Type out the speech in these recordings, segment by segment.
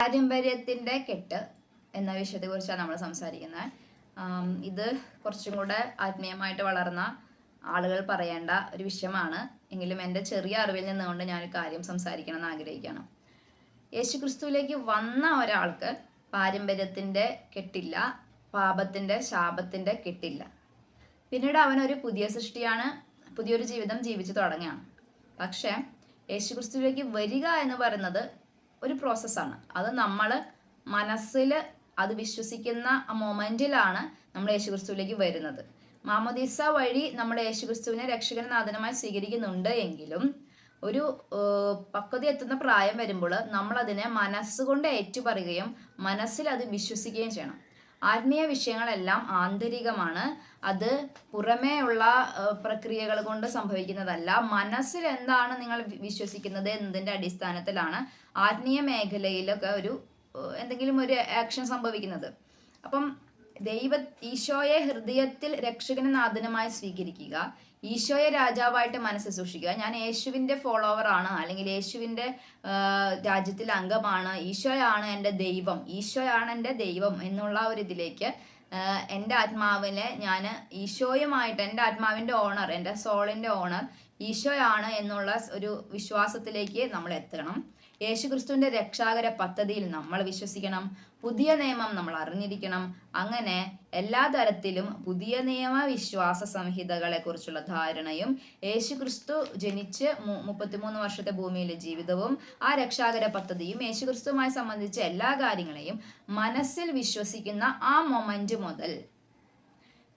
പാരമ്പര്യത്തിന്റെ കെട്ട് എന്ന വിഷയത്തെ കുറിച്ചാണ് നമ്മൾ സംസാരിക്കുന്നത്. ഇത് കുറച്ചും കൂടെ ആത്മീയമായിട്ട് വളർന്ന ആളുകൾ പറയേണ്ട ഒരു വിഷയമാണ്. എങ്കിലും എന്റെ ചെറിയ അറിവിൽ നിന്നുകൊണ്ട് ഞാൻ കാര്യം സംസാരിക്കണം എന്ന് ആഗ്രഹിക്കുകയാണ് യേശു ക്രിസ്തുവിലേക്ക് വന്ന ഒരാൾക്ക് പാരമ്പര്യത്തിന്റെ കെട്ടില്ല പാപത്തിന്റെ ശാപത്തിന്റെ കെട്ടില്ല. പിന്നീട് അവനൊരു പുതിയ സൃഷ്ടിയാണ് പുതിയൊരു ജീവിതം ജീവിച്ചു തുടങ്ങുകയാണ്. പക്ഷേ യേശുക്രിസ്തുവിലേക്ക് വരിക എന്ന് പറയുന്നത് ഒരു പ്രോസസ്സാണ് അത് നമ്മൾ മനസ്സിൽ അത് വിശ്വസിക്കുന്ന ആ മൊമെന്റിലാണ് നമ്മൾ യേശുക്രിസ്തുവിലേക്ക് വരുന്നത്. മാമോദീസ വഴി നമ്മൾ യേശുക്രിസ്തുവിനെ രക്ഷകൻ നാഥനമായി സ്വീകരിക്കുന്നുണ്ട് എങ്കിലും ഒരു പക്വത എത്തുന്ന പ്രായം വരുമ്പോൾ നമ്മളതിനെ മനസ്സുകൊണ്ട് ഏറ്റുപറയുകയും മനസ്സിൽ അത് വിശ്വസിക്കുകയും ചെയ്യണം. ആത്മീയ വിഷയങ്ങളെല്ലാം ആന്തരികമാണ്. അത് പുറമേ ഉള്ള പ്രക്രിയകൾ കൊണ്ട് സംഭവിക്കുന്നതല്ല. മനസ്സിൽ എന്താണ് നിങ്ങൾ വിശ്വസിക്കുന്നത് എന്നതിന്റെ അടിസ്ഥാനത്തിലാണ് ആത്മീയ മേഖലയിലൊക്കെ ഒരു എന്തെങ്കിലും ഒരു ആക്ഷൻ സംഭവിക്കുന്നത്. അപ്പം ദൈവ ഈശോയെ ഹൃദയത്തിൽ രക്ഷകനും സ്വീകരിക്കുക. ഈശോയെ രാജാവായിട്ട് മനസ്സ് സൂക്ഷിക്കുക ഞാൻ യേശുവിന്റെ ഫോളോവർ ആണ്. അല്ലെങ്കിൽ യേശുവിന്റെ രാജ്യത്തിൽ അംഗമാണ്. ഈശോയാണ് എന്റെ ദൈവം. ഈശോയാണ് എന്റെ ദൈവം എന്നുള്ള ഒരു ഇതിലേക്ക് എന്റെ ആത്മാവിനെ ഞാൻ ഈശോയുമായിട്ട് എന്റെ ആത്മാവിന്റെ ഓണർ എന്റെ സോളിന്റെ ഓണർ ഈശോയാണ് എന്നുള്ള ഒരു വിശ്വാസത്തിലേക്ക് നമ്മൾ എത്തണം. യേശു ക്രിസ്തുവിന്റെ രക്ഷാകര പദ്ധതിയിൽ നമ്മൾ വിശ്വസിക്കണം. പുതിയ നിയമം നമ്മൾ അറിഞ്ഞിരിക്കണം. അങ്ങനെ എല്ലാ തരത്തിലും പുതിയ നിയമ വിശ്വാസ സംഹിതകളെ കുറിച്ചുള്ള ധാരണയും യേശുക്രിസ്തു ജനിച്ച് മുപ്പത്തിമൂന്ന് വർഷത്തെ ഭൂമിയിലെ ജീവിതവും ആ രക്ഷാകര പദ്ധതിയും യേശു ക്രിസ്തുവുമായി സംബന്ധിച്ച എല്ലാ കാര്യങ്ങളെയും മനസ്സിൽ വിശ്വസിക്കുന്ന ആ മൊമെന്റ് മുതൽ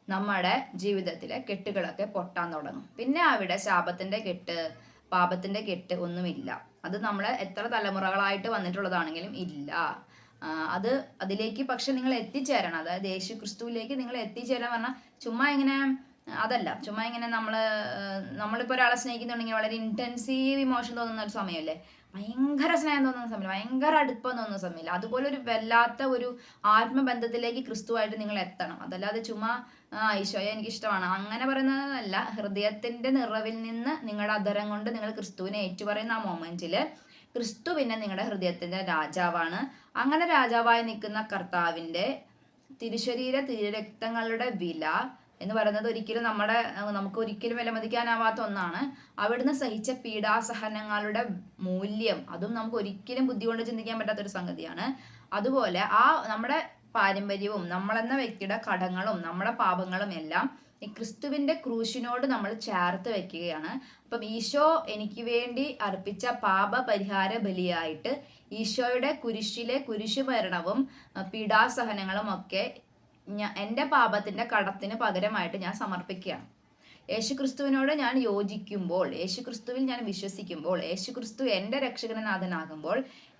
നമ്മുടെ ജീവിതത്തിലെ കെട്ടുകളൊക്കെ പൊട്ടാൻ തുടങ്ങും. പിന്നെ അവിടെ ശാപത്തിന്റെ കെട്ട് പാപത്തിന്റെ കെട്ട് ഒന്നുമില്ല. അത് നമ്മൾ എത്ര തലമുറകളായിട്ട് വന്നിട്ടുള്ളതാണെങ്കിലും ഇല്ല. അത് അതിലേക്ക് പക്ഷെ നിങ്ങൾ എത്തിച്ചേരണം അതായത് യേശു ക്രിസ്തുവിലേക്ക് നിങ്ങൾ എത്തിച്ചേരാൻ പറഞ്ഞാൽ ചുമ്മാ ഇങ്ങനെ അതല്ല ചുമ്മാ ഇങ്ങനെ നമ്മൾ നമ്മളിപ്പോൾ ഒരാളെ സ്നേഹിക്കുന്നുണ്ടെങ്കിൽ വളരെ ഇന്റൻസീവ് ഇമോഷൻ തോന്നുന്ന ഒരു സമയമല്ലേ? ഭയങ്കര സ്നേഹം തോന്നുന്ന സമയം ഭയങ്കര അടുപ്പം തോന്നുന്ന സമയമില്ല. അതുപോലെ ഒരു വല്ലാത്ത ഒരു ആത്മബന്ധത്തിലേക്ക് ക്രിസ്തുവായിട്ട് നിങ്ങൾ എത്തണം. അതല്ലാതെ ചുമ്മാ ഈശോയെ എനിക്ക് ഇഷ്ടമാണ് അങ്ങനെ പറയുന്നതല്ല ഹൃദയത്തിന്റെ നിറവിൽ നിന്ന് നിങ്ങളുടെ അധരം കൊണ്ട് നിങ്ങൾ ക്രിസ്തുവിനെ ഏറ്റുപറയുന്ന ആ മൊമെന്റിൽ ക്രിസ്തു പിന്നെ നിങ്ങളുടെ ഹൃദയത്തിന്റെ രാജാവാണ്. അങ്ങനെ രാജാവായി നിൽക്കുന്ന കർത്താവിന്റെ തിരുശരീര തിരുരക്തങ്ങളുടെ വില എന്ന് പറയുന്നത് ഒരിക്കലും നമ്മുടെ നമുക്ക് ഒരിക്കലും വിലമതിക്കാനാവാത്ത ഒന്നാണ്. അവിടുന്ന് സഹിച്ച പീഡാസഹനങ്ങളുടെ മൂല്യം അതും നമുക്ക് ഒരിക്കലും ബുദ്ധി കൊണ്ട് ചിന്തിക്കാൻ പറ്റാത്തൊരു സംഗതിയാണ്. അതുപോലെ ആ നമ്മുടെ പാരമ്പര്യവും നമ്മളെന്ന വ്യക്തിയുടെ കടങ്ങളും നമ്മുടെ പാപങ്ങളും എല്ലാം ഈ ക്രിസ്തുവിന്റെ ക്രൂശിനോട് നമ്മൾ ചേർത്ത് വെക്കുകയാണ്. അപ്പം ഈശോ എനിക്ക് വേണ്ടി അർപ്പിച്ച പാപ പരിഹാര ബലിയായിട്ട് ഈശോയുടെ കുരിശിലെ കുരിശു മരണവും അഹ് പീഡാസഹനങ്ങളും ഒക്കെ ഞാൻ എന്റെ പാപത്തിന്റെ കടത്തിന് പകരമായിട്ട് ഞാൻ സമർപ്പിക്കുകയാണ്. യേശുക്രിസ്തുവിനോട് ഞാൻ യോജിക്കുമ്പോൾ യേശുക്രിസ്തുവിൽ ഞാൻ വിശ്വസിക്കുമ്പോൾ യേശുക്രിസ്തു എന്റെ രക്ഷകനാഥനാകുമ്പോൾ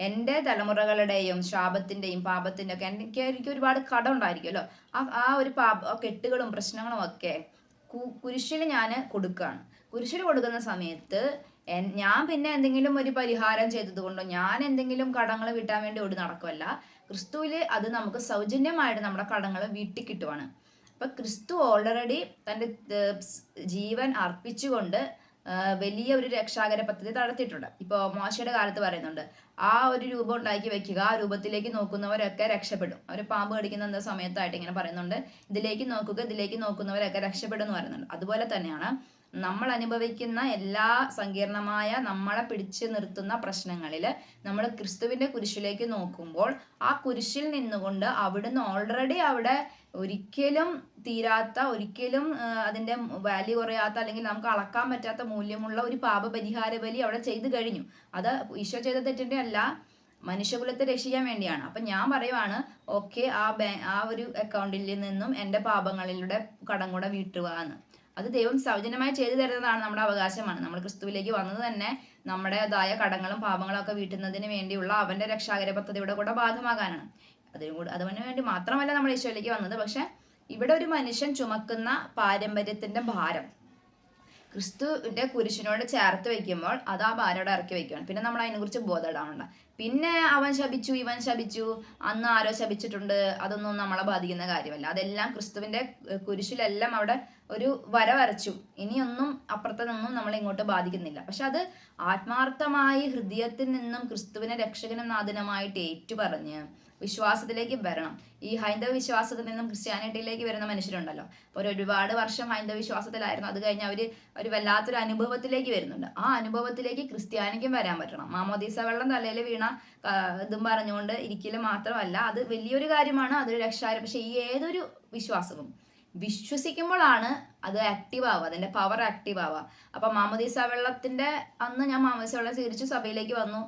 എന്റെ തലമുറകളുടെയും ശാപത്തിന്റെയും പാപത്തിന്റെ ഒക്കെ എനിക്ക് എനിക്ക് ഒരുപാട് കടം ഉണ്ടായിരിക്കുമല്ലോ. ആ ആ ഒരു പാപ കെട്ടുകളും പ്രശ്നങ്ങളും ഒക്കെ കുരിശിൽ ഞാൻ കൊടുക്കുകയാണ്. കുരിശിൽ കൊടുക്കുന്ന സമയത്ത് ഞാൻ പിന്നെ എന്തെങ്കിലും ഒരു പരിഹാരം ചെയ്തത് കൊണ്ടോ ഞാൻ എന്തെങ്കിലും കടങ്ങൾ വീട്ടാൻ വേണ്ടി ഓടി നടക്കുമല്ല ക്രിസ്തുവിൽ അത് നമുക്ക് സൗജന്യമായിട്ട് നമ്മുടെ കടങ്ങൾ വീട്ടിൽ കിട്ടുവാണ് അപ്പൊ ക്രിസ്തു ഓൾറെഡി തന്റെ ജീവൻ അർപ്പിച്ചുകൊണ്ട് വലിയ ഒരു രക്ഷാകര പദ്ധതി നടത്തിയിട്ടുണ്ട്. ഇപ്പോൾ മോശയുടെ കാലത്ത് പറയുന്നുണ്ട് ആ ഒരു രൂപം ഉണ്ടാക്കി വെക്കുക ആ രൂപത്തിലേക്ക് നോക്കുന്നവരൊക്കെ രക്ഷപ്പെടും. അവർ പാമ്പ് കടിക്കുന്ന എന്താ സമയത്തായിട്ട് ഇങ്ങനെ പറയുന്നുണ്ട് ഇതിലേക്ക് നോക്കുക ഇതിലേക്ക് നോക്കുന്നവരൊക്കെ രക്ഷപ്പെടും എന്ന് പറയുന്നുണ്ട്. അതുപോലെ തന്നെയാണ് നമ്മൾ അനുഭവിക്കുന്ന എല്ലാ സങ്കീർണമായ നമ്മളെ പിടിച്ചു നിർത്തുന്ന പ്രശ്നങ്ങളിൽ നമ്മൾ ക്രിസ്തുവിന്റെ കുരിശിലേക്ക് നോക്കുമ്പോൾ ആ കുരിശിൽ നിന്നുകൊണ്ട് അവിടുന്ന് ഓൾറെഡി അവിടെ ഒരിക്കലും തീരാത്ത ഒരിക്കലും അതിന്റെ വാല്യൂ കുറയാത്ത അല്ലെങ്കിൽ നമുക്ക് അളക്കാൻ പറ്റാത്ത മൂല്യമുള്ള ഒരു പാപപരിഹാര ബലി അവിടെ ചെയ്തു കഴിഞ്ഞു. അത് ഈശോ ചെയ്ത തെറ്റിന്റെ അല്ല മനുഷ്യകുലത്തെ രക്ഷിക്കാൻ വേണ്ടിയാണ്. അപ്പം ഞാൻ പറയുവാണ് ഓക്കെ ആ ബാ ആ ഒരു അക്കൗണ്ടിൽ നിന്നും എന്റെ പാപങ്ങളിലൂടെ കടം കൂടെ വീട്ടുക എന്ന്. അത് ദൈവം സൗജന്യമായി ചെയ്തു തരുന്നതാണ് നമ്മുടെ അവകാശമാണ്. നമ്മൾ ക്രിസ്തുവിലേക്ക് വന്നത് തന്നെ നമ്മുടേതായ കടങ്ങളും പാപങ്ങളും ഒക്കെ വീട്ടുന്നതിന് വേണ്ടിയുള്ള അവന്റെ രക്ഷാകര പദ്ധതിയുടെ കൂടെ ഭാഗമാകാനാണ് അതിനു കൂടെ അതിനു വേണ്ടി മാത്രമല്ല നമ്മൾ ഈശോയിലേക്ക് വന്നത്. പക്ഷെ ഇവിടെ ഒരു മനുഷ്യൻ ചുമക്കുന്ന പാരമ്പര്യത്തിന്റെ ഭാരം. ക്രിസ്തുവിന്റെ കുരിശിനോട് ചേർത്ത് വെക്കുമ്പോൾ അത് ആ ഭാരോടെ ഇറക്കി വെക്കുകയാണ് പിന്നെ നമ്മൾ അതിനെക്കുറിച്ച് ബോധമിടാറുണ്ട് പിന്നെ അവൻ ശപിച്ചു ഇവൻ ശപിച്ചു അന്ന് ആരോ ശപിച്ചിട്ടുണ്ട് അതൊന്നും നമ്മളെ ബാധിക്കുന്ന കാര്യമല്ല. അതെല്ലാം ക്രിസ്തുവിന്റെ ഏഹ്, കുരിശിലെല്ലാം അവിടെ ഒരു വര വരച്ചു. ഇനിയൊന്നും അപ്പുറത്തെ നിന്നും നമ്മളെ ഇങ്ങോട്ട് ബാധിക്കുന്നില്ല. പക്ഷെ അത് ആത്മാർത്ഥമായി ഹൃദയത്തിൽ നിന്നും ക്രിസ്തുവിനെ രക്ഷകനും നാഥനുമായിട്ട് ഏറ്റുപറഞ്ഞ് വിശ്വാസത്തിലേക്ക് വരണം. ഈ ഹൈന്ദവ വിശ്വാസത്തിൽ നിന്നും ക്രിസ്ത്യാനിറ്റിയിലേക്ക് വരുന്ന മനുഷ്യരുണ്ടല്ലോ. അപ്പോൾ ഒരു ഒരുപാട് വർഷം ഹൈന്ദവ വിശ്വാസത്തിലായിരുന്നു. അത് കഴിഞ്ഞ് അവർ ഒരു വല്ലാത്തൊരു അനുഭവത്തിലേക്ക് വരുന്നുണ്ട്. ആ അനുഭവത്തിലേക്ക് ക്രിസ്ത്യാനിക്കും വരാൻ പറ്റണം. മാമോദീസ വെള്ളം തലയിൽ വീണ ഇതും പറഞ്ഞുകൊണ്ട് ഇരിക്കലും മാത്രമല്ല അത് വലിയൊരു കാര്യമാണ്. അതൊരു രക്ഷാരം പക്ഷെ ഈ ഏതൊരു വിശ്വാസവും വിശ്വസിക്കുമ്പോഴാണ് അത് ആക്റ്റീവ് ആവുക. അതിന്റെ പവർ ആക്റ്റീവ് ആവുക. അപ്പൊ മാമോദീസ വെള്ളത്തിന്റെ അന്ന് ഞാൻ മാമോദീസ വെള്ളം സ്വീകരിച്ചു സഭയിലേക്ക് വന്നു.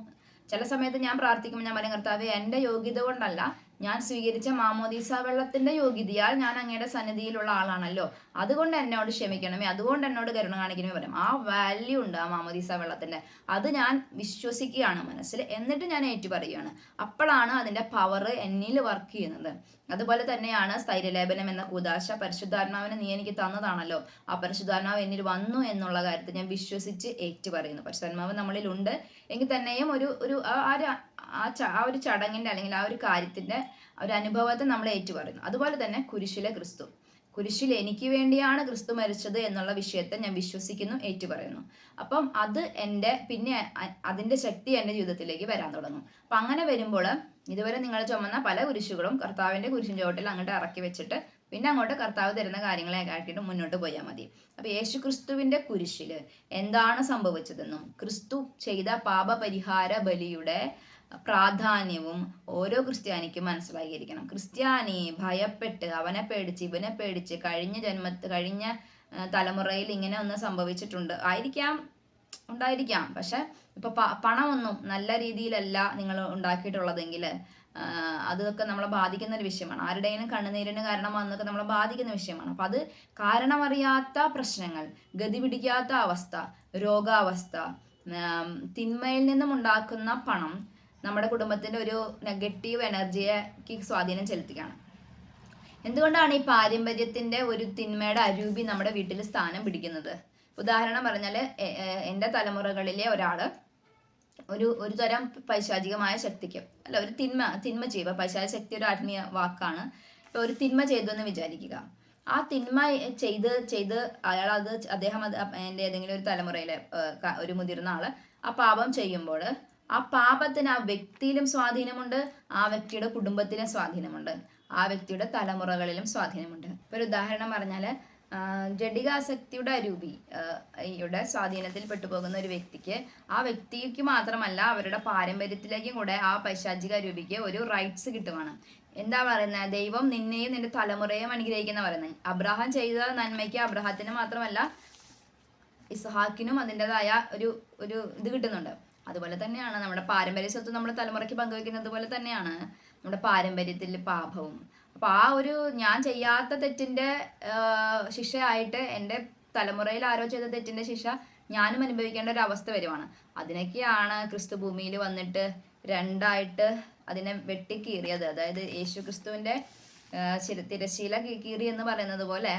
ചില സമയത്ത് ഞാൻ പ്രാർത്ഥിക്കുമ്പോൾ ഞാൻ പറയും കർത്താവ് എന്റെ യോഗ്യത കൊണ്ടല്ല ഞാൻ സ്വീകരിച്ച മാമോദീസ വെള്ളത്തിന്റെ യോഗ്യതയാൽ ഞാൻ അങ്ങയുടെ സന്നിധിയിലുള്ള ആളാണല്ലോ. അതുകൊണ്ട് എന്നോട് ക്ഷമിക്കണമേ അതുകൊണ്ട് എന്നോട് കരുണ കാണിക്കണമേ പറയും. ആ വാല്യൂ ഉണ്ട് ആ മാമോദീസ വെള്ളത്തിന്റെ. അത് ഞാൻ വിശ്വസിക്കുകയാണ് മനസ്സിൽ. എന്നിട്ട് ഞാൻ ഏറ്റു പറയുകയാണ് അപ്പോഴാണ് അതിന്റെ പവർ എന്നിൽ വർക്ക് ചെയ്യുന്നത്. അതുപോലെ തന്നെയാണ് സ്ഥൈര്യലേപനം എന്ന കൂതാശ പരിശുദ്ധാത്മാവിനെ നീ എനിക്ക് തന്നതാണല്ലോ. ആ പരിശുദ്ധാത്മാവ് എന്നിൽ വന്നു എന്നുള്ള കാര്യത്തിൽ ഞാൻ വിശ്വസിച്ച് ഏറ്റു പറയുന്നു പരിശുദ്ധാത്മാവ് നമ്മളിൽ ഉണ്ട് എങ്കിൽ തന്നെയും ഒരു ഒരു ആ ആ ച- ആ ഒരു ചടങ്ങിന്റെ അല്ലെങ്കിൽ ആ ഒരു കാര്യത്തിന്റെ ഒരു അനുഭവത്തെ നമ്മൾ ഏറ്റു പറയുന്നു അതുപോലെ തന്നെ കുരിശിലെ ക്രിസ്തു. കുരിശിൽ എനിക്ക് വേണ്ടിയാണ് ക്രിസ്തു മരിച്ചത് എന്നുള്ള വിഷയത്തെ ഞാൻ വിശ്വസിക്കുന്നു ഏറ്റു പറയുന്നു അപ്പം അത് എന്റെ പിന്നെ അതിന്റെ ശക്തി എന്റെ ജീവിതത്തിലേക്ക് വരാൻ തുടങ്ങും. അപ്പം അങ്ങനെ വരുമ്പോൾ ഇതുവരെ നിങ്ങൾ ചുമന്ന പല കുരിശുകളും കർത്താവിന്റെ കുരിശിൻ ചുവട്ടിൽ അങ്ങോട്ട് ഇറക്കി വെച്ചിട്ട് പിന്നെ അങ്ങോട്ട് കർത്താവ് തരുന്ന കാര്യങ്ങളെ ആക്കിയിട്ട് മുന്നോട്ട് പോയാൽ മതി. അപ്പൊ യേശു ക്രിസ്തുവിന്റെ കുരിശിൽ എന്താണ് സംഭവിച്ചതെന്നും ക്രിസ്തു ചെയ്ത പാപപരിഹാര ബലിയുടെ പ്രാധാന്യവും ഓരോ ക്രിസ്ത്യാനിക്കും മനസ്സിലാക്കിയിരിക്കണം. ക്രിസ്ത്യാനി ഭയപ്പെട്ട് അവനെ പേടിച്ച് ഇവനെ പേടിച്ച് കഴിഞ്ഞ ജന്മത്ത് കഴിഞ്ഞ തലമുറയിൽ ഇങ്ങനെ ഒന്ന് സംഭവിച്ചിട്ടുണ്ട്. ആയിരിക്കാം ഉണ്ടായിരിക്കാം. പക്ഷെ ഇപ്പൊ പണമൊന്നും നല്ല രീതിയിലല്ല നിങ്ങൾ ഉണ്ടാക്കിയിട്ടുള്ളതെങ്കിൽ അതൊക്കെ നമ്മളെ ബാധിക്കുന്ന ഒരു വിഷയമാണ്. ആരുടെയും കണ്ണുനീരിന് കാരണമാണെന്നൊക്കെ നമ്മളെ ബാധിക്കുന്ന വിഷയമാണ്. അപ്പൊ അത് കാരണമറിയാത്ത പ്രശ്നങ്ങൾ ഗതി പിടിക്കാത്ത അവസ്ഥ രോഗാവസ്ഥ തിന്മയിൽ നിന്നും ഉണ്ടാക്കുന്ന പണം നമ്മുടെ കുടുംബത്തിന്റെ ഒരു നെഗറ്റീവ് എനർജിക്ക് സ്വാധീനം ചെലുത്തുകയാണ് എന്തുകൊണ്ടാണ് ഈ പാരമ്പര്യത്തിന്റെ ഒരു തിന്മയുടെ അരൂപി നമ്മുടെ വീട്ടിൽ സ്ഥാനം പിടിക്കുന്നത്? ഉദാഹരണം പറഞ്ഞാൽ എന്റെ തലമുറകളിലെ ഒരാൾ ഒരു ഒരു തരം പൈശാചികമായ ശക്തിക്ക് അല്ല ഒരു തിന്മ തിന്മ ചെയ്യുക പൈശാചിക ശക്തി ഒരു ആത്മീയ വാക്കാണ് ഒരു തിന്മ ചെയ്തു എന്ന് വിചാരിക്കുക. ആ തിന്മ ചെയ്ത് ചെയ്ത് അയാൾ അത് അദ്ദേഹം അത് എന്റെ ഏതെങ്കിലും ഒരു തലമുറയിലെ ഒരു മുതിർന്ന ആൾ ആ പാപം ചെയ്യുമ്പോൾ ആ പാപത്തിന് ആ വ്യക്തിയിലും സ്വാധീനമുണ്ട് ആ വ്യക്തിയുടെ കുടുംബത്തിലും സ്വാധീനമുണ്ട് ആ വ്യക്തിയുടെ തലമുറകളിലും സ്വാധീനമുണ്ട്. ഇപ്പൊ ഒരു ഉദാഹരണം പറഞ്ഞാൽ ജഡികാസക്തിയുടെ അരൂപി യുടെ സ്വാധീനത്തിൽ പെട്ടുപോകുന്ന ഒരു വ്യക്തിക്ക് ആ വ്യക്തിക്ക് മാത്രമല്ല അവരുടെ പാരമ്പര്യത്തിലേക്കും കൂടെ ആ പൈശാചിക അരൂപിക്ക് ഒരു റൈറ്റ്സ് കിട്ടുവാണ്. എന്താ പറയുന്നത് ദൈവം നിന്നെയും നിന്റെ തലമുറയും അനുഗ്രഹിക്കുന്ന പറയുന്നത് അബ്രഹാം ചെയ്ത നന്മയ്ക്ക് അബ്രഹത്തിന് മാത്രമല്ല ഇസ്ഹാക്കിനും അതിന്റെതായ ഒരു ഒരു ഇത് കിട്ടുന്നുണ്ട്. അതുപോലെ തന്നെയാണ് നമ്മുടെ പാരമ്പര്യ സ്വത്ത് നമ്മുടെ തലമുറയ്ക്ക് പങ്കുവെക്കുന്നത് പോലെ തന്നെയാണ് നമ്മുടെ പാരമ്പര്യത്തിൽ പാപവും. അപ്പൊ ആ ഒരു ഞാൻ ചെയ്യാത്ത തെറ്റിന്റെ ശിക്ഷയായിട്ട് എന്റെ തലമുറയിൽ ആരോ ചെയ്ത തെറ്റിന്റെ ശിക്ഷ ഞാനും അനുഭവിക്കേണ്ട ഒരു അവസ്ഥ വരുവാണ്. അതിനൊക്കെയാണ് ക്രിസ്തു ഭൂമിയിൽ വന്നിട്ട് രണ്ടായിട്ട് അതിനെ വെട്ടിക്കീറിയത്. അതായത് യേശു ക്രിസ്തുവിന്റെ തിരശീല കീറി എന്ന് പറയുന്നത് പോലെ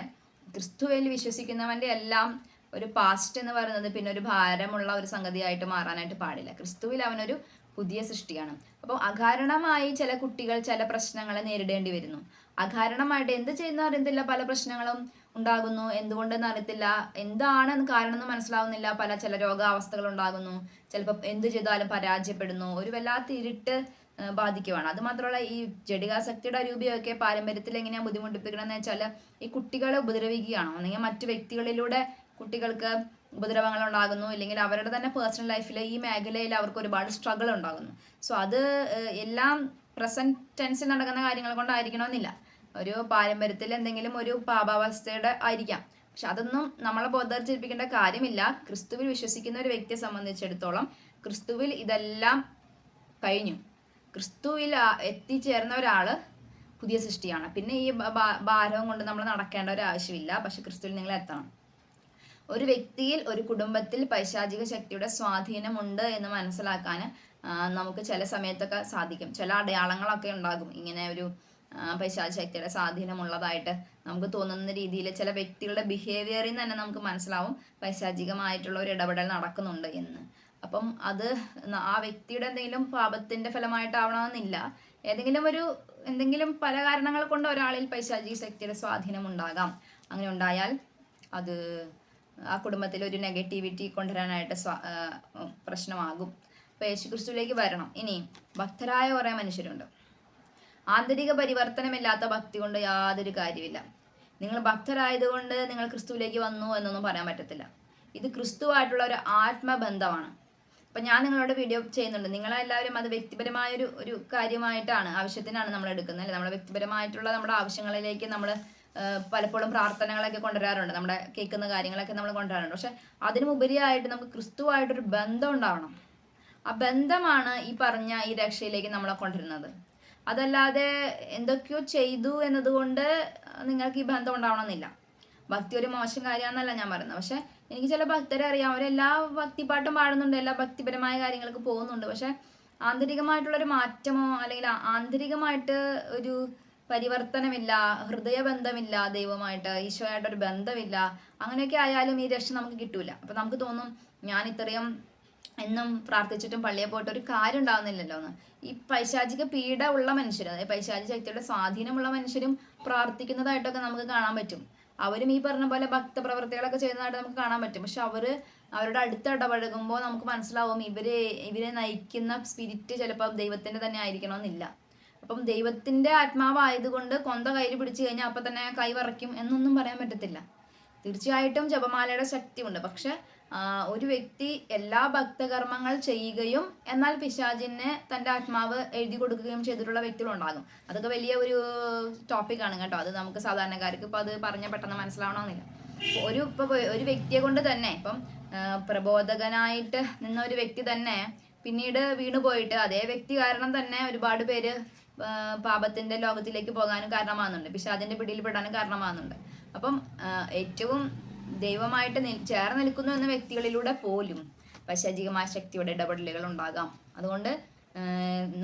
ക്രിസ്തുവിൽ വിശ്വസിക്കുന്നവന്റെ എല്ലാം ഒരു പാസ്റ്റ് എന്ന് പറയുന്നത് പിന്നെ ഒരു ഭാരമുള്ള ഒരു സംഗതിയായിട്ട് മാറാനായിട്ട് പാടില്ല. ക്രിസ്തുവിൽ അവനൊരു പുതിയ സൃഷ്ടിയാണ്. അപ്പോൾ അകാരണമായി ചില കുട്ടികൾ ചില പ്രശ്നങ്ങളെ നേരിടേണ്ടി വരുന്നു. അകാരണമായിട്ട് എന്ത് ചെയ്യുന്ന അറിയത്തില്ല? പല പ്രശ്നങ്ങളും ഉണ്ടാകുന്നു. എന്തുകൊണ്ടെന്ന് അറിയത്തില്ല? എന്താണ് കാരണം എന്ന് മനസ്സിലാവുന്നില്ല. പല ചില രോഗാവസ്ഥകൾ ഉണ്ടാകുന്നു. ചിലപ്പോൾ എന്ത് ചെയ്താലും പരാജയപ്പെടുന്നു. ഒരു വല്ലാത്ത ഇരുട്ട് ബാധിക്കുവാണ്. അത് മാത്രമല്ല ഈ ജടികാസക്തിയുടെ രൂപയൊക്കെ പാരമ്പര്യത്തിൽ എങ്ങനെയാണ് ബുദ്ധിമുട്ടിപ്പിക്കണമെന്ന് വെച്ചാൽ ഈ കുട്ടികളെ ഉപദ്രവിക്കുകയാണ്. ഒന്നെങ്കിൽ മറ്റു വ്യക്തികളിലൂടെ കുട്ടികൾക്ക് ഉപദ്രവങ്ങൾ ഉണ്ടാകുന്നു ഇല്ലെങ്കിൽ അവരുടെ തന്നെ പേഴ്സണൽ ലൈഫിൽ ഈ മേഖലയിൽ അവർക്ക് ഒരുപാട് സ്ട്രഗിൾ ഉണ്ടാകുന്നു. സോ അത് എല്ലാം പ്രസന്റ് ടെൻസിൽ നടക്കുന്ന കാര്യങ്ങൾ കൊണ്ടായിരിക്കണമെന്നില്ല. ഒരു പാരമ്പര്യത്തിൽ എന്തെങ്കിലും ഒരു പാപാവസ്ഥയുടെ ആയിരിക്കാം. പക്ഷെ അതൊന്നും നമ്മളെ ബോധവൽക്കരിപ്പിക്കേണ്ട കാര്യമില്ല. ക്രിസ്തുവിൽ വിശ്വസിക്കുന്ന ഒരു വ്യക്തിയെ സംബന്ധിച്ചിടത്തോളം ക്രിസ്തുവിൽ ഇതെല്ലാം കഴിഞ്ഞു. ക്രിസ്തുവിൽ എത്തിച്ചേർന്ന ഒരാൾ പുതിയ സൃഷ്ടിയാണ്. പിന്നെ ഈ ഭാരവും കൊണ്ട് നമ്മൾ നടക്കേണ്ട ഒരു ആവശ്യമില്ല. പക്ഷെ ക്രിസ്തുവിൽ നിങ്ങൾ എത്തണം ഒരു വ്യക്തിയിൽ ഒരു കുടുംബത്തിൽ പൈശാചിക ശക്തിയുടെ സ്വാധീനമുണ്ട് എന്ന് മനസ്സിലാക്കാൻ നമുക്ക് ചില സമയത്തൊക്കെ സാധിക്കും. ചില അടയാളങ്ങളൊക്കെ ഉണ്ടാകും. ഇങ്ങനെ ഒരു പൈശാചിക ശക്തിയുടെ സ്വാധീനമുള്ളതായിട്ട് നമുക്ക് തോന്നുന്ന രീതിയിൽ ചില വ്യക്തികളുടെ ബിഹേവിയറിൽ നിന്ന് തന്നെ നമുക്ക് മനസ്സിലാവും പൈശാചികമായിട്ടുള്ള ഒരു ഇടപെടൽ നടക്കുന്നുണ്ട് എന്ന്. അപ്പം അത് ആ വ്യക്തിയുടെ എന്തെങ്കിലും പാപത്തിന്റെ ഫലമായിട്ടാവണമെന്നില്ല. ഏതെങ്കിലും ഒരു എന്തെങ്കിലും പല കാരണങ്ങൾ കൊണ്ട് ഒരാളിൽ പൈശാചിക ശക്തിയുടെ സ്വാധീനം ഉണ്ടാകാം അങ്ങനെ ഉണ്ടായാൽ അത് ആ കുടുംബത്തിൽ ഒരു നെഗറ്റിവിറ്റി കൊണ്ടുവരാനായിട്ട് സ്വാ പ്രശ്നമാകും. അപ്പോൾ യേശുക്രിസ്തുവിലേക്ക് വരണം. ഇനി ഭക്തരായ കുറേ മനുഷ്യരുണ്ട്. ആന്തരിക പരിവർത്തനമില്ലാത്ത ഭക്തി കൊണ്ട് യാതൊരു കാര്യമില്ല നിങ്ങൾ ഭക്തരായതുകൊണ്ട് നിങ്ങൾ ക്രിസ്തുവിലേക്ക് വന്നു എന്നൊന്നും പറയാൻ പറ്റത്തില്ല. ഇത് ക്രിസ്തുവായിട്ടുള്ള ഒരു ആത്മബന്ധമാണ്. അപ്പം ഞാൻ നിങ്ങളോട് വീഡിയോ ചെയ്യുന്നുണ്ട്. നിങ്ങളെല്ലാവരും അത് വ്യക്തിപരമായ ഒരു ഒരു കാര്യമായിട്ടാണ് ആവശ്യത്തിനാണ് നമ്മൾ എടുക്കുന്നത് നമ്മുടെ വ്യക്തിപരമായിട്ടുള്ള നമ്മുടെ ആവശ്യങ്ങളിലേക്ക് നമ്മൾ പലപ്പോഴും പ്രാർത്ഥനകളൊക്കെ കൊണ്ടുവരാറുണ്ട്. നമ്മുടെ കേൾക്കുന്ന കാര്യങ്ങളൊക്കെ നമ്മൾ കൊണ്ടുവരാറുണ്ട്. പക്ഷെ അതിനുപരിയായിട്ട് നമുക്ക് ക്രിസ്തുവായിട്ടൊരു ബന്ധം ഉണ്ടാവണം. ആ ബന്ധമാണ് ഈ പറഞ്ഞ ഈ രക്ഷയിലേക്ക് നമ്മളെ കൊണ്ടുവരുന്നത്. അതല്ലാതെ എന്തൊക്കെയോ ചെയ്തു എന്നതുകൊണ്ട് നിങ്ങൾക്ക് ഈ ബന്ധം ഉണ്ടാവണമെന്നില്ല. ഭക്തി ഒരു മോശം കാര്യമാണെന്നല്ല ഞാൻ പറയുന്നത്. പക്ഷെ എനിക്ക് ചില ഭക്തരെ അറിയാം. അവരെല്ലാ ഭക്തിപ്പാട്ടും പാടുന്നുണ്ട്. എല്ലാ ഭക്തിപരമായ കാര്യങ്ങൾക്ക് പോകുന്നുണ്ട്. പക്ഷെ ആന്തരികമായിട്ടുള്ളൊരു മാറ്റമോ അല്ലെങ്കിൽ ആന്തരികമായിട്ട് ഒരു പരിവർത്തനമില്ല ഹൃദയബന്ധമില്ല ദൈവമായിട്ട് ഈശോയായിട്ടൊരു ബന്ധമില്ല അങ്ങനെയൊക്കെ ആയാലും ഈ രക്ഷ നമുക്ക് കിട്ടൂല. അപ്പൊ നമുക്ക് തോന്നും ഞാൻ ഇത്രയും എന്നും പ്രാർത്ഥിച്ചിട്ടും പള്ളിയെ പോയിട്ട് ഒരു കാര്യം ഉണ്ടാവുന്നില്ലല്ലോ എന്ന്. ഈ പൈശാചിക പീഡ ഉള്ള മനുഷ്യർ അതായത് പൈശാചിക ശക്തിയുടെ സ്വാധീനമുള്ള മനുഷ്യരും പ്രാർത്ഥിക്കുന്നതായിട്ടൊക്കെ നമുക്ക് കാണാൻ പറ്റും. അവരും ഈ പറഞ്ഞ പോലെ ഭക്തപ്രവർത്തികളൊക്കെ ചെയ്യുന്നതായിട്ട് നമുക്ക് കാണാൻ പറ്റും. പക്ഷെ അവർ അവരുടെ അടുത്ത് ഇടപഴകുമ്പോൾ നമുക്ക് മനസ്സിലാവും ഇവരെ ഇവരെ നയിക്കുന്ന സ്പിരിറ്റ് ചിലപ്പോൾ ദൈവത്തിന്റെ തന്നെ ആയിരിക്കണമെന്നില്ല. അപ്പം ദൈവത്തിന്റെ ആത്മാവായതുകൊണ്ട് കൊന്ത കയ്യിൽ പിടിച്ചു കഴിഞ്ഞാൽ അപ്പൊ തന്നെ കൈ വറയ്ക്കും എന്നൊന്നും പറയാൻ പറ്റത്തില്ല. തീർച്ചയായിട്ടും ജപമാലയുടെ ശക്തിയുണ്ട്. പക്ഷെ ആ, ഒരു വ്യക്തി എല്ലാ ഭക്തകർമ്മങ്ങൾ ചെയ്യുകയും എന്നാൽ പിശാചിനെ തന്റെ ആത്മാവ് എഴുതി കൊടുക്കുകയും ചെയ്തിട്ടുള്ള വ്യക്തികളുണ്ടാകും. അതൊക്കെ വലിയ ഒരു ടോപ്പിക്കാണ് കേട്ടോ. അത് നമുക്ക് സാധാരണക്കാർക്ക് ഇപ്പൊ അത് പറഞ്ഞ പെട്ടെന്ന് മനസ്സിലാവണമെന്നില്ല. ഒരു ഇപ്പൊ ഒരു വ്യക്തിയെ കൊണ്ട് തന്നെ ഇപ്പം പ്രബോധകനായിട്ട് നിന്ന ഒരു വ്യക്തി തന്നെ പിന്നീട് വീണു പോയിട്ട് അതേ വ്യക്തി കാരണം തന്നെ ഒരുപാട് പേര് പാപത്തിന്റെ ലോകത്തിലേക്ക് പോകാനും കാരണമാകുന്നുണ്ട്. പിശാചിന്റെ പിടിയിൽ പെടാനും കാരണമാകുന്നുണ്ട്. അപ്പം ഏറ്റവും ദൈവമായിട്ട് ചേർന്ന് നിൽക്കുന്നു എന്ന വ്യക്തികളിലൂടെ പോലും പൈശാചികമായ ശക്തിയുടെ ഇടപെടലുകൾ ഉണ്ടാകാം. അതുകൊണ്ട്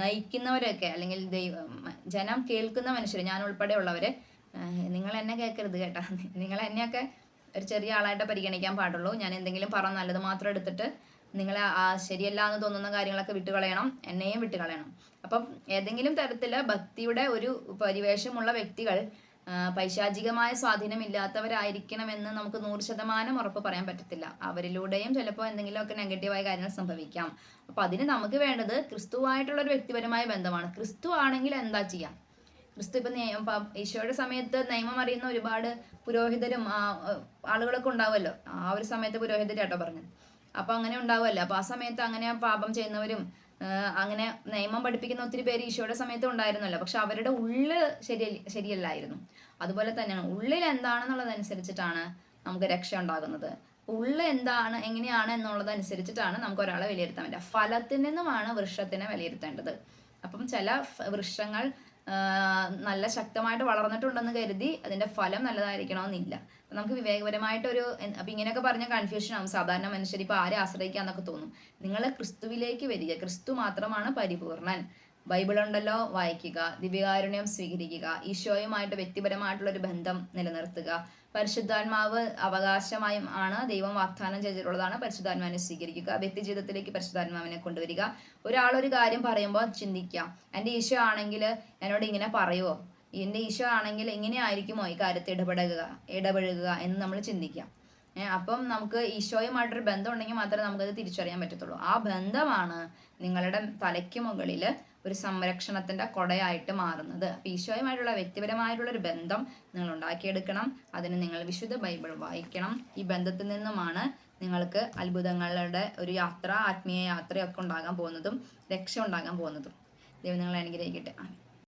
നയിക്കുന്നവരൊക്കെ അല്ലെങ്കിൽ ദൈവം ജനം കേൾക്കുന്ന മനുഷ്യർ ഞാൻ ഉൾപ്പെടെ ഉള്ളവരെ നിങ്ങൾ എന്നെ കേൾക്കരുത് കേട്ടാ. നിങ്ങൾ എന്നെയൊക്കെ ഒരു ചെറിയ ആളായിട്ട് പരിഗണിക്കാൻ പാടുള്ളൂ. ഞാൻ എന്തെങ്കിലും പറഞ്ഞ നല്ലത് മാത്രം എടുത്തിട്ട് നിങ്ങളെ ആ ശരിയല്ല എന്ന് തോന്നുന്ന കാര്യങ്ങളൊക്കെ വിട്ടുകളയണം. എന്നെയും വിട്ടുകളയണം. അപ്പം ഏതെങ്കിലും തരത്തിൽ ഭക്തിയുടെ ഒരു പരിവേഷമുള്ള വ്യക്തികൾ പൈശാചികമായ സ്വാധീനം ഇല്ലാത്തവരായിരിക്കണമെന്ന് നമുക്ക് നൂറ് ശതമാനം ഉറപ്പ് പറയാൻ പറ്റത്തില്ല. അവരിലൂടെയും ചിലപ്പോൾ എന്തെങ്കിലുമൊക്കെ നെഗറ്റീവായ കാര്യങ്ങൾ സംഭവിക്കാം. അപ്പൊ അതിന് നമുക്ക് വേണ്ടത് ക്രിസ്തുവായിട്ടുള്ള ഒരു വ്യക്തിപരമായ ബന്ധമാണ്. ക്രിസ്തു ആണെങ്കിൽ എന്താ ചെയ്യാം? ക്രിസ്തു ഇപ്പൊ നിയമം ഈശോയുടെ സമയത്ത് നിയമം അറിയുന്ന ഒരുപാട് പുരോഹിതരും ആളുകളൊക്കെ ഉണ്ടാവുമല്ലോ. ആ ഒരു സമയത്ത് പുരോഹിതരാട്ടോ പറഞ്ഞത്. അപ്പൊ അങ്ങനെ ഉണ്ടാവുമല്ലോ. അപ്പൊ ആ സമയത്ത് അങ്ങനെ പാപം ചെയ്യുന്നവരും അങ്ങനെ നിയമം പഠിപ്പിക്കുന്ന ഒത്തിരി പേര് ഈശോയുടെ സമയത്ത് ഉണ്ടായിരുന്നല്ലോ. പക്ഷെ അവരുടെ ഉള്ള് ശരി ശരിയല്ലായിരുന്നു. അതുപോലെ തന്നെയാണ് ഉള്ളിൽ എന്താണെന്നുള്ളതനുസരിച്ചിട്ടാണ് നമുക്ക് രക്ഷ ഉണ്ടാകുന്നത്. ഉള്ള് എന്താണ് എങ്ങനെയാണ് എന്നുള്ളതനുസരിച്ചിട്ടാണ് നമുക്ക് ഒരാളെ വിലയിരുത്താൻ പറ്റുക. ഫലത്തിൽ നിന്നുമാണ് വൃക്ഷത്തിനെ വിലയിരുത്തേണ്ടത്. അപ്പം ചില വൃക്ഷങ്ങൾ നല്ല ശക്തമായിട്ട് വളർന്നിട്ടുണ്ടെന്ന് കരുതി അതിന്റെ ഫലം നല്ലതായിരിക്കണമെന്നില്ല. നമുക്ക് വിവേകപരമായിട്ടൊരു അപ്പൊ ഇങ്ങനെയൊക്കെ പറഞ്ഞ കൺഫ്യൂഷൻ ആവും. സാധാരണ മനുഷ്യർ ഇപ്പൊ ആരെ ആശ്രയിക്കാന്നൊക്കെ തോന്നും. നിങ്ങൾ ക്രിസ്തുവിലേക്ക് വരിക. ക്രിസ്തു മാത്രമാണ് പരിപൂർണൻ. ബൈബിൾ ഉണ്ടല്ലോ വായിക്കുക ദിവ്യകാരുണ്യം സ്വീകരിക്കുക ഈശോയുമായിട്ട് വ്യക്തിപരമായിട്ടുള്ള ഒരു ബന്ധം നിലനിർത്തുക. പരിശുദ്ധാത്മാവ് അവകാശമായും ആണ് ദൈവം വാഗ്ദാനം ചെയ്തിട്ടുള്ളതാണ് പരിശുദ്ധാത്മാവിനെ സ്വീകരിക്കുക വ്യക്തി ജീവിതത്തിലേക്ക് പരിശുദ്ധാത്മാവിനെ കൊണ്ടുവരിക. ഒരാളൊരു ഒരു കാര്യം പറയുമ്പോൾ ചിന്തിക്കുക എന്റെ ഈശോ ആണെങ്കിൽ എന്നോട് ഇങ്ങനെ പറയുമോ എന്റെ ഈശോ ആണെങ്കിൽ എങ്ങനെയായിരിക്കുമോ ഈ കാര്യത്തിൽ ഇടപെടുക ഇടപഴകുക എന്ന് നമ്മൾ ചിന്തിക്കാം. അപ്പം നമുക്ക് ഈശോയുമായിട്ടൊരു ബന്ധം ഉണ്ടെങ്കിൽ മാത്രമേ നമുക്കത് തിരിച്ചറിയാൻ പറ്റത്തുള്ളൂ. ആ ബന്ധമാണ് നിങ്ങളുടെ തലയ്ക്ക് മുകളിൽ ഒരു സംരക്ഷണത്തിന്റെ കൊടയായിട്ട് മാറുന്നത്. അപ്പൊ ഈശോയുമായിട്ടുള്ള വ്യക്തിപരമായിട്ടുള്ള ഒരു ബന്ധം നിങ്ങൾ ഉണ്ടാക്കിയെടുക്കണം. അതിന് നിങ്ങൾ വിശുദ്ധ ബൈബിൾ വായിക്കണം. ഈ ബന്ധത്തിൽ നിന്നുമാണ് നിങ്ങൾക്ക് അത്ഭുതങ്ങളുടെ ഒരു യാത്ര ആത്മീയ യാത്രയൊക്കെ ഉണ്ടാകാൻ പോകുന്നതും രക്ഷ ഉണ്ടാകാൻ പോകുന്നതും. ദൈവം നിങ്ങളെ അനുഗ്രഹിക്കട്ടെ.